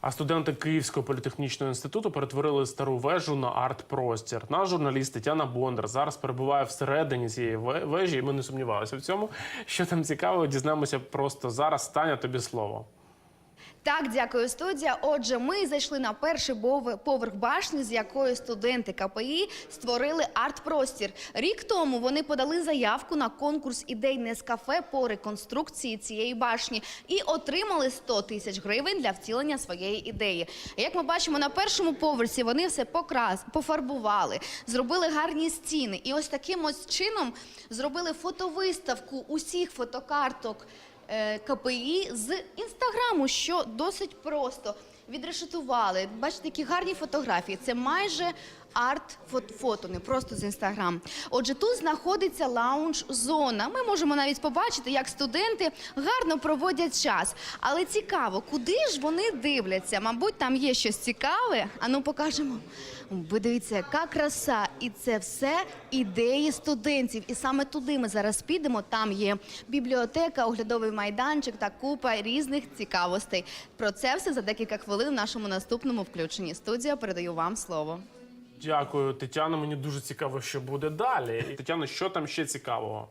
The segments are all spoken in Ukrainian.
А студенти Київського політехнічного інституту перетворили стару вежу на арт-простір. Наш журналіст Тетяна Бондар зараз перебуває всередині цієї вежі, і ми не сумнівалися в цьому. Що там цікавого, дізнаємося просто зараз. Таня, тобі слово. Так, дякую, студія. Отже, ми зайшли на перший поверх башні, з якої студенти КПІ створили арт-простір. Рік тому вони подали заявку на конкурс ідей Нескафе по реконструкції цієї башні і отримали 100 тисяч гривень для втілення своєї ідеї. Як ми бачимо, на першому поверсі вони все покрас, пофарбували, зробили гарні стіни. І ось таким ось чином зробили фотовиставку усіх фотокарток КПІ з інстаграму, що досить просто. Відрешетували. Бачите, які гарні фотографії. Це майже арт-фото, не просто з інстаграм. Отже, тут знаходиться лаунж-зона. Ми можемо навіть побачити, як студенти гарно проводять час. Але цікаво, куди ж вони дивляться? Мабуть, там є щось цікаве. Ану, покажемо. Ви дивіться, яка краса, і це все ідеї студентів. І саме туди ми зараз підемо. Там є бібліотека, оглядовий майданчик та купа різних цікавостей. Про це все за декілька хвилин в нашому наступному включенні. Студія передаю вам слово. Дякую, Тетяна. Мені дуже цікаво, що буде далі. Тетяна, що там ще цікавого?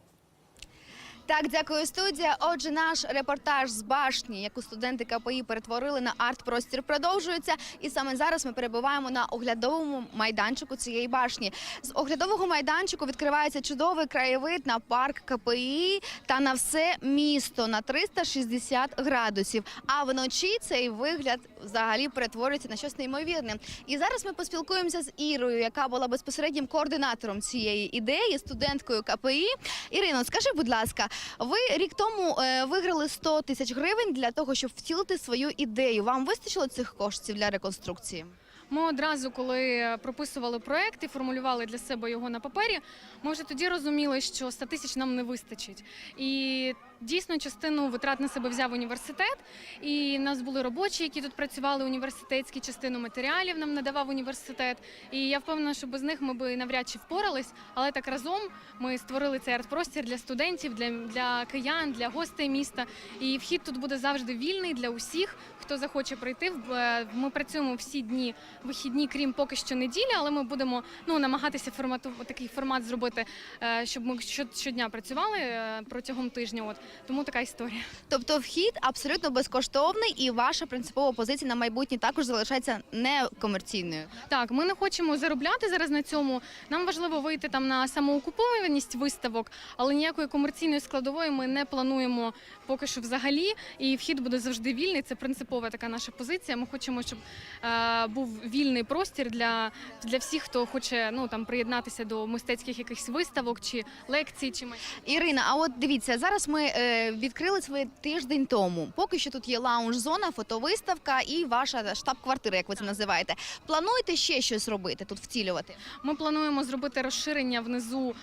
Так, дякую, студія. Отже, наш репортаж з башні, яку студенти КПІ перетворили на арт-простір, продовжується. І саме зараз ми перебуваємо на оглядовому майданчику цієї башні. З оглядового майданчику відкривається чудовий краєвид на парк КПІ та на все місто на 360 градусів. А вночі цей вигляд взагалі перетворюється на щось неймовірне. І зараз ми поспілкуємося з Ірою, яка була безпосереднім координатором цієї ідеї, студенткою КПІ. Ірино, скажи, будь ласка, ви рік тому е, виграли 100 тисяч гривень для того, щоб втілити свою ідею. Вам вистачило цих коштів для реконструкції? Ми одразу, коли прописували проект і формулювали для себе його на папері, ми вже тоді розуміли, що 100 тисяч нам не вистачить. І дійсно частину витрат на себе взяв університет. І в нас були робочі, які тут працювали університетські, частину матеріалів нам надавав університет. І я впевнена, що без них ми би навряд чи впорались. Але так разом ми створили цей арт-простір для студентів, для, для киян, для гостей міста. І вхід тут буде завжди вільний для усіх, хто захоче прийти. Е, Ми працюємо всі дні вихідні, крім поки що неділі, але ми будемо ну намагатися формату такий формат зробити, е, щоб ми щодня працювали е, протягом тижня. От тому така історія. Тобто вхід абсолютно безкоштовний, і ваша принципова позиція на майбутнє також залишається некомерційною. Так, ми не хочемо заробляти зараз на цьому. Нам важливо вийти там на самоокупованість виставок, але ніякої комерційної складової ми не плануємо поки що взагалі. І вхід буде завжди вільний. Це принципова така наша позиція. Ми хочемо, щоб е, був вільний простір для, для всіх, хто хоче ну там приєднатися до мистецьких якихось виставок чи лекцій, чи май- Ірина, а от дивіться, зараз ми відкрили своє тиждень тому. Поки що тут є лаунж-зона, фотовиставка і ваша штаб-квартира, як ви це називаєте. Плануєте ще щось робити тут, втілювати? Ми плануємо зробити розширення внизу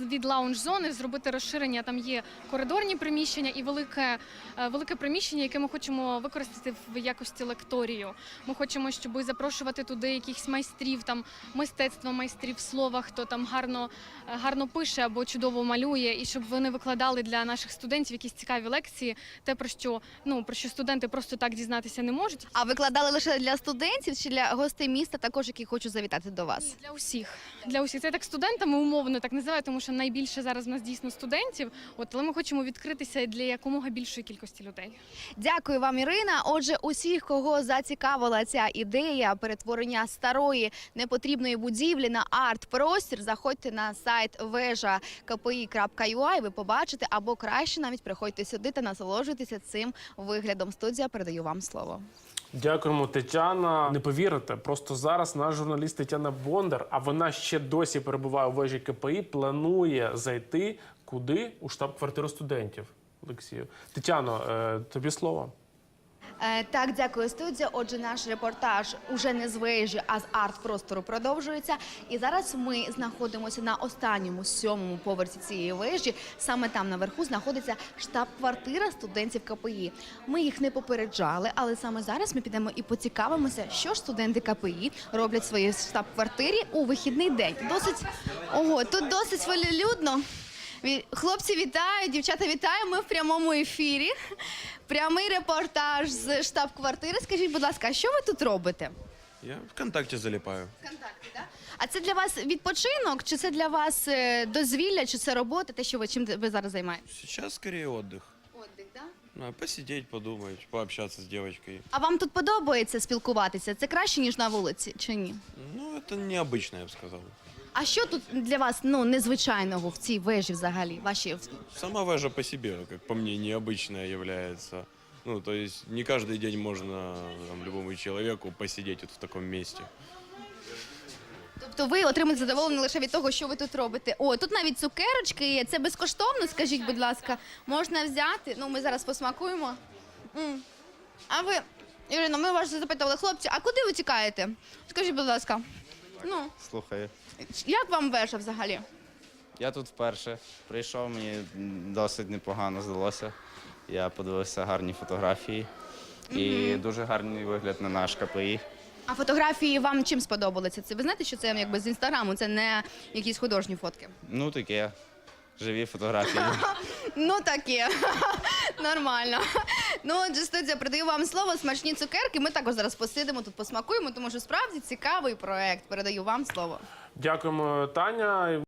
від лаунж-зони, зробити розширення. Там є коридорні приміщення і велике, е, велике приміщення, яке ми хочемо використати в якості лекторію. Ми хочемо, щоб запрошувати туди якихось майстрів, там мистецтва майстрів слова, хто там гарно, е, гарно пише або чудово малює, і щоб вони викладали для наших студентів якісь цікаві лекції, те про що ну про що студенти просто так дізнатися не можуть. А викладали лише для студентів чи для гостей міста, також які хочуть завітати до вас? Для усіх. Для усіх. Це так студентами умовно так називаю, тому що найбільше зараз у нас дійсно студентів. От але ми хочемо відкритися для якомога більшої кількості людей. Дякую вам, Ірина. Отже, усіх, кого зацікавила ця ідея перетворення старої непотрібної будівлі на арт-простір, заходьте на сайт вежа kpi.ua, і ви побачите, або краще навіть приходьте сюди та насолоджуйтеся цим виглядом. Студія передаю вам слово. Дякуємо, Тетяна. Не повірите, просто зараз наш журналіст Тетяна Бондар, а вона ще досі перебуває у вежі КПІ, планує зайти куди? У штаб-квартиру студентів. Олексію. Тетяно, е, тобі слово. Е, так, дякую, студія. Отже, наш репортаж уже не з вежі, а з арт-простору продовжується. І зараз ми знаходимося на останньому сьомому поверсі цієї вежі. Саме там наверху знаходиться штаб-квартира студентів КПІ. Ми їх не попереджали, але саме зараз ми підемо і поцікавимося, що ж студенти КПІ роблять в своїй штаб-квартирі у вихідний день. Досить ого, тут досить волелюдно. Хлопці вітаю, дівчата вітаю. Ми в прямому ефірі. Прямий репортаж з штаб-квартири. Скажіть, будь ласка, а що ви тут робите? Я ВКонтакте залипаю. Контакти, да? А це для вас відпочинок, чи це для вас е, дозвілля, чи це робота? Те, що ви чим ви зараз займаєтесь? Сейчас скорее отдых. Отдих, да? Ну, посидеть, подумать, пообщаться с девочкой. А вам тут подобається спілкуватися? Це краще ніж на вулиці, чи ні? Ну, это необычно, я бы сказал. А що тут для вас ну незвичайного в цій вежі взагалі? Ваші Сама вежа по себе, как по мне, необычная является. Ну, то есть не каждый день можно там, любому человеку посидеть вот в таком месте. тобто ви отримуєте задоволення лише від того, що ви тут робите. О, тут навіть цукерочки є. Це безкоштовно, скажіть, будь ласка, можна взяти. Ну, ми зараз посмакуємо. М. А ви, Ірино, ми вас запитували, хлопці, а куди ви тікаєте? Скажіть, будь ласка, ну Слухаю. як вам вежа взагалі? Я тут вперше прийшов, мені досить непогано здалося. Я подивився гарні фотографії і дуже гарний вигляд на наш КПІ. А фотографії вам чим сподобалися? Це ви знаєте, що це якби з інстаграму, це не якісь художні фотки. Ну таке. Живі фотографії. Ну таке. Нормально. Ну, отже, студія, передаю вам слово, смачні цукерки. Ми також зараз посидимо тут, посмакуємо, тому що справді цікавий проект. Передаю вам слово. Дякуємо, Таня.